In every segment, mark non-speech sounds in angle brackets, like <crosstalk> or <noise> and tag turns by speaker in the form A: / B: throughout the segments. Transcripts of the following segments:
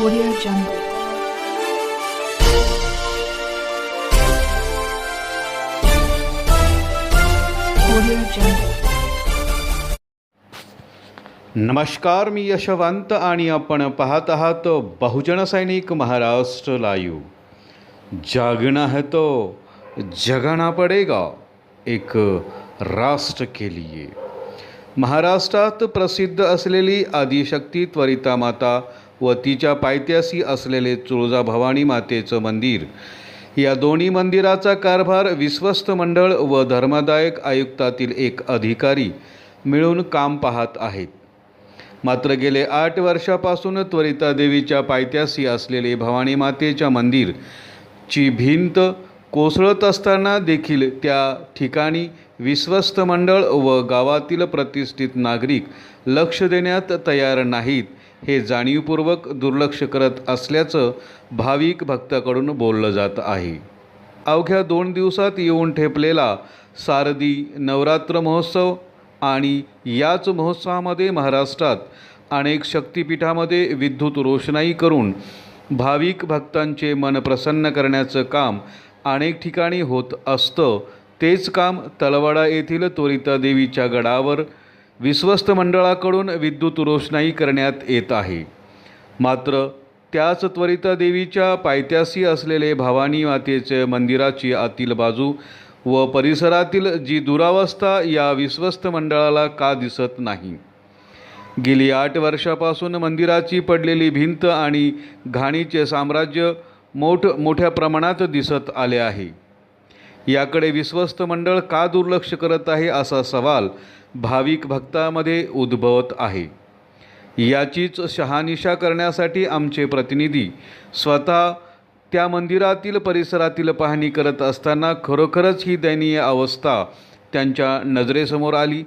A: Audio Jungle. Audio Jungle.
B: नमस्कार, मी यशवंत आणि आपण पाहत आहात बहुजन सैनिक महाराष्ट्र लाईव्ह जागना है तो जगाना पडेगा एक राष्ट्र के लिए महाराष्ट्रात प्रसिद्ध असलेली आदिशक्ती त्वरिता माता व तिच्या पायथ्याशी असलेले तुळजाभवानी मातेचं मंदिर. या दोन्ही मंदिराचा कारभार विश्वस्त मंडळ व धर्मदायक आयुक्तातील एक अधिकारी मिळून काम पाहत आहेत. मात्र गेले आठ वर्षापासून त्वरिता देवीच्या पायथ्याशी असलेले भवानी मातेच्या मंदिरची भिंत कोसळत असताना देखील त्या ठिकाणी विश्वस्त मंडळ व गावातील प्रतिष्ठित नागरिक लक्ष देण्यात तयार नाहीत हे जाणीवपूर्वक दुर्लक्ष करत असल्याचं भाविक भक्ताकडून बोललं जात आहे. अवघ्या दोन दिवसात येऊन ठेपलेला सारदी नवरात्र महोत्सव आणि याच महोत्सवामध्ये महाराष्ट्रात अनेक शक्तिपीठामध्ये विद्युत रोषणाई करून भाविक भक्तांचे मन प्रसन्न करण्याचं काम अनेक ठिकाणी होत असतं. तेच काम तलवाडा येथील त्वरिता देवीच्या गडावर विश्वस्त मंडळाकडून विद्युत रोषणाई करण्यात येत आहे. मात्र त्याच त्वरिता देवीच्या पायथ्याशी असलेले भवानी मातेचे मंदिराची आतील बाजू व परिसरातील जी दुरावस्था या विश्वस्त मंडळाला का दिसत नाही? गेली आठ वर्षापासून मंदिराची पडलेली भिंत आणि घाणीचे साम्राज्य मोठ मोठ्या प्रमाणात दिसत आले आहे. याकडे विश्वस्त मंडळ का दुर्लक्ष करत आहे असा सवाल भाविक भक्तामध्ये उद्भवत आहे. याचीच शहानिशा करण्यासाठी आमचे प्रतिनिधी स्वतः त्या मंदिरातील परिसरातील पाहणी करत असताना खरोखरच ही दयनीय अवस्था त्यांच्या नजरेसमोर आली.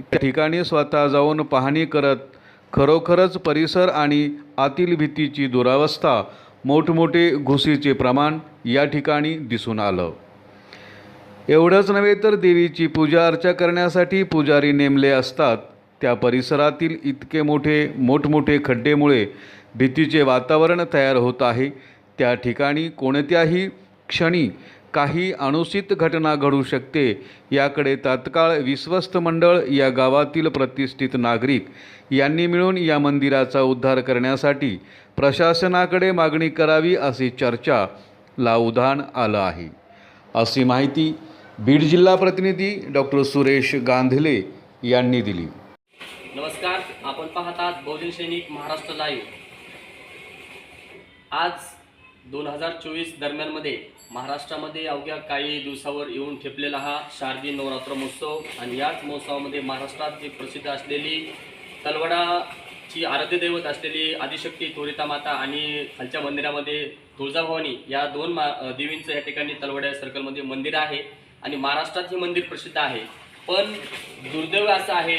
B: त्या ठिकाणी स्वतः जाऊन पाहणी करत खरोखरच परिसर आणि आतील भीतीची दुरावस्था मोठमोठे घुसीचे प्रमाण या ठिकाणी दिसून आलं. एवढंच नव्हे तर देवीची पूजा अर्चा करण्यासाठी पुजारी नेमले असतात. त्या परिसरातील इतके मोठे मोठमोठे खड्डेमुळे भीतीचे वातावरण तयार होत आहे. त्या ठिकाणी कोणत्याही क्षणी काही अनुचित घटना घडू शकते. याकडे तात्काळ विश्वस्त मंडळ या गावातील प्रतिष्ठित नागरिक यांनी मिळून या मंदिराचा उद्धार करण्यासाठी प्रशासनाकडे मागणी करावी अशी चर्चा लावधान आलं आहे. अशी माहिती बीड जिल्हा प्रतिनिधी डॉक्टर सुरेश गांधले यांनी दिली.
C: नमस्कार आपण पाहतात बहुजन सैनिक महाराष्ट्र लाईव्ह आज दोन हजार चोवीस दरम्यानमध्ये महाराष्ट्रामध्ये अवघ्या काही दिवसावर येऊन ठेपलेला हा शारदीय नवरात्र महोत्सव आणि याच महोत्सवामध्ये महाराष्ट्रात एक प्रसिद्ध असलेली तलवडा ची आराध्य दैवत असलेली आदिशक्ती त्वरिता माता आणि खालच्या मंदिरामध्ये तुळजाभवानी या दोन मा देवींचं या ठिकाणी तलवड्या सर्कलमध्ये मंदिर आहे आणि महाराष्ट्रात हे मंदिर प्रसिद्ध आहे. पण दुर्दैव असं आहे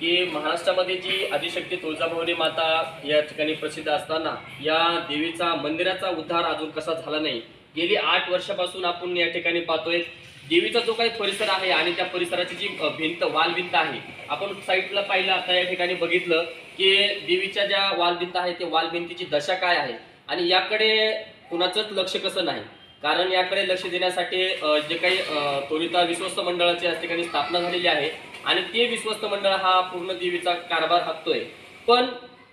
C: की महाराष्ट्रामध्ये जी आदिशक्ती तुळजाभवानी माता या ठिकाणी प्रसिद्ध असताना या देवीचा मंदिराचा उद्धार अजून कसा झाला नाही गेली आठ वर्षापासून आपण या ठिकाणी पाहतोय. देवीचा जो काही परिसर आहे आणि त्या परिसराची जी भिंत वाल भिंत आहे आपण साईडला पाहिलं आता या ठिकाणी बघितलं की देवीच्या ज्या वालभिंत आहे ते वालभिंतीची दशा काय आहे? आणि याकडे कुणाचंच लक्ष कसं नाही? कारण याकडे लक्ष देण्यासाठी जे काही अ, त्वरिता विश्वस्त मंडळाची या ठिकाणी स्थापना झालेली आहे आणि ते विश्वस्त मंडळ हा पूर्ण देवीचा कारभार हाकतोय. पण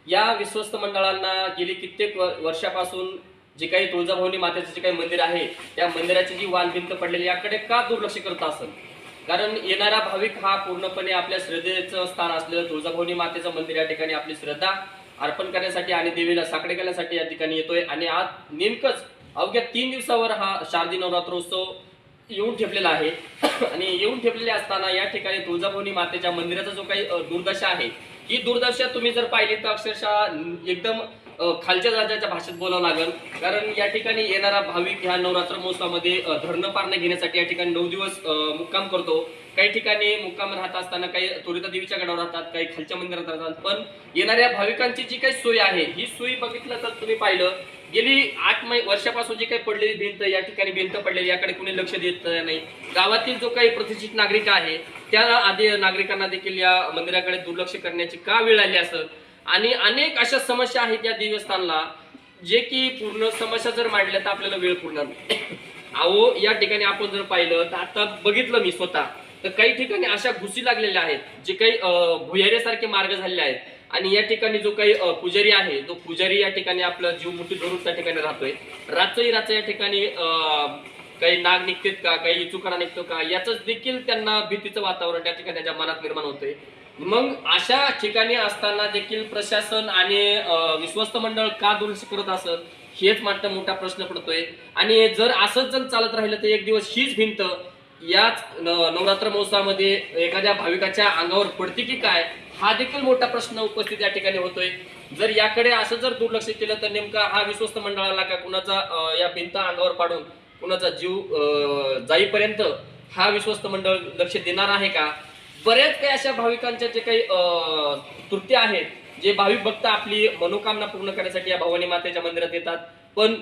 C: या विश्वस्त मंडळांना गेली कित्येक व- वर्षापासून जे काही तुळजाभवानी मातेचं जे काही मंदिर आहे त्या मंदिराची जी वालभिंत पडलेली याकडे का दुर्लक्ष करत असेल? कारण येणारा भाविक हा पूर्णपणे आपल्या श्रद्धेचं स्थान असलेलं तुळजाभवानी मातेचं मंदिर या ठिकाणी आपली श्रद्धा अर्पण करण्यासाठी आणि देवीला साकडे करण्यासाठी या ठिकाणी येतोय. आणि आज नेमकंच अवघ्या तीन दिवसावर हा शारदी नवरात्रोत्सव येऊन ठेपलेला आहे. <coughs> आणि येऊन ठेपलेले असताना या ठिकाणी तुळजाभवानी मातेच्या मंदिराचा जो काही दुर्दशा आहे ही दुर्दशा तुम्ही जर पाहिली तर अक्षरशः एकदम खालच्या दर्जाच्या भाषेत बोलावं लागेल. कारण या ठिकाणी येणारा भाविक ह्या नवरात्र महोत्सवामध्ये धरणं पारणं घेण्यासाठी या ठिकाणी नऊ दिवस मुक्काम करतो. काही ठिकाणी मुक्काम राहत असताना काही तुरिता देवीच्या गडावर राहतात काही खालच्या मंदिरात राहतात. पण येणाऱ्या भाविकांची जी काही सोय आहे ही सोयी बघितलं तर तुम्ही पाहिलं गेली आठ मै वर्षापासून जी काही पडलेली भिंत या ठिकाणी भिंत पडलेली याकडे कुणी लक्ष देत नाही. गावातील जो काही प्रतिष्ठित नागरिक आहे त्या आधी नागरिकांना देखील या मंदिराकडे दुर्लक्ष करण्याची का वेळ आली असं आणि अनेक अशा समस्या आहेत या देवस्थानला जे की पूर्ण समस्या जर मांडल्या तर आपल्याला वेळ पुरणार नाही. अहो या ठिकाणी आपण जर पाहिलं तर आता बघितलं मी स्वतः तर काही ठिकाणी अशा घुसी लागलेल्या आहेत जे काही भुयारेसारखे मार्ग झालेले आहेत. आणि या ठिकाणी जो काही पुजारी आहे तो पुजारी या ठिकाणी आपला जीव मुठी धरून त्या ठिकाणी राहतोय. रातही रात्र या ठिकाणी अं, काही नाग निघतेत का? काही चुकारा निघतो का? याच देखील त्यांना भीतीचं वातावरण त्या ठिकाणी त्यांच्या मनात निर्माण होते मग अशा ठिकाणी असताना देखील प्रशासन आणि विश्वस्त मंडळ का दुरुस्त करत असत हेच मात्र मोठा प्रश्न पडतोय. आणि जर असंच जर चालत राहिलं तर एक दिवस हीच भिंत याच न- नवरात्र महोत्सवामध्ये एखाद्या भाविकाच्या अंगावर पडते की काय? हा देखील मोठा प्रश्न उपस्थित या ठिकाणी होतोय. जर याकडे असं जर दुर्लक्ष केलं तर नेमका हा विश्वस्त मंडळाला का कुणाचा या भिंत अंगावर पाडून कुणाचा जीव जाईपर्यंत हा विश्वस्त मंडळ लक्ष देणार आहे का? बऱ्याच काही अशा भाविकांच्या जे काही अं, आहेत जे भाविक भक्त आपली मनोकामना पूर्ण करण्यासाठी या भवानी मातेच्या मंदिरात येतात. पण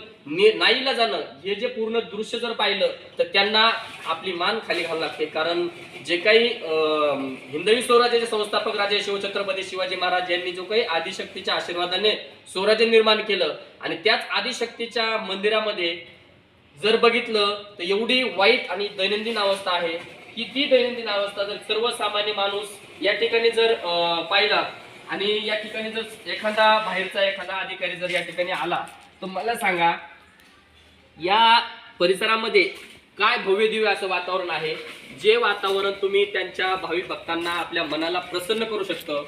C: नाईला जाणं हे जे पूर्ण दृश्य जर पाहिलं तर त्यांना आपली मान खाली घालावी लागते. कारण जे काही हिंदवी स्वराज्याचे संस्थापक राजे शिवछत्रपती शिवाजी महाराज यांनी जो काही आदिशक्तीच्या आशीर्वादाने स्वराज्य निर्माण केलं आणि त्याच आदिशक्तीच्या मंदिरामध्ये जर बघितलं तर एवढी वाईट आणि दैनंदिन अवस्था आहे की ती दैनंदिन अवस्था जर सर्वसामान्य माणूस या ठिकाणी जर अं, पाहिला आणि या ठिकाणी जर एखादा बाहेरचा एखादा अधिकारी जर या ठिकाणी आला तर मला सांगा या परिसरामध्ये काय भव्य दिव्य असं वातावरण आहे? जे वातावरण तुम्ही त्यांच्या भाविक भक्तांना आपल्या मनाला प्रसन्न करू शकतं.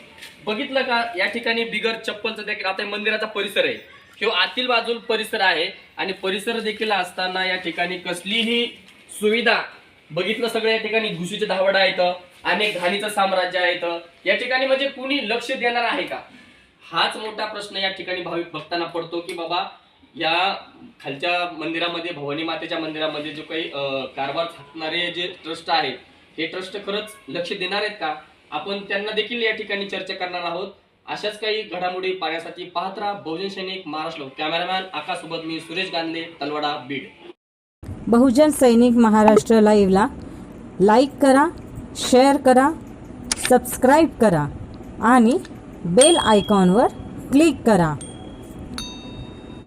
C: बघितलं का या ठिकाणी बिगर चप्पलचं देखील आता मंदिराचा परिसर आहे. किंवा आतील बाजूल परिसर आहे आणि परिसर देखील असताना या ठिकाणी कसलीही सुविधा बघितलं सगळं या ठिकाणी घुशीचे धावडा आहेत अनेक घाणीचं साम्राज्य आहेत. या ठिकाणी म्हणजे कुणी लक्ष देणार आहे का? हाच मोठा प्रश्न या ठिकाणी भाविक भक्तांना पडतो की बाबा या खालच्या मंदिरामध्ये भवानी मातेच्या मंदिरामध्ये जो काही कारभार थाकणारे जे ट्रस्ट आहे हे ट्रस्ट खरंच लक्ष देणार आहेत का? आपण त्यांना देखील या ठिकाणी चर्चा करणार आहोत. अशाच काही घडामोडी पाहण्यासाठी पाहत राहा बहुजन सैनिक महाराष्ट्र कॅमेरामॅन आकाशसोबत मी सुरेश गांधले तलवाडा बीड.
D: बहुजन सैनिक महाराष्ट्र लाईव्हला लाईक करा शेअर करा सबस्क्राईब करा आणि बेल आयकॉनवर क्लिक करा.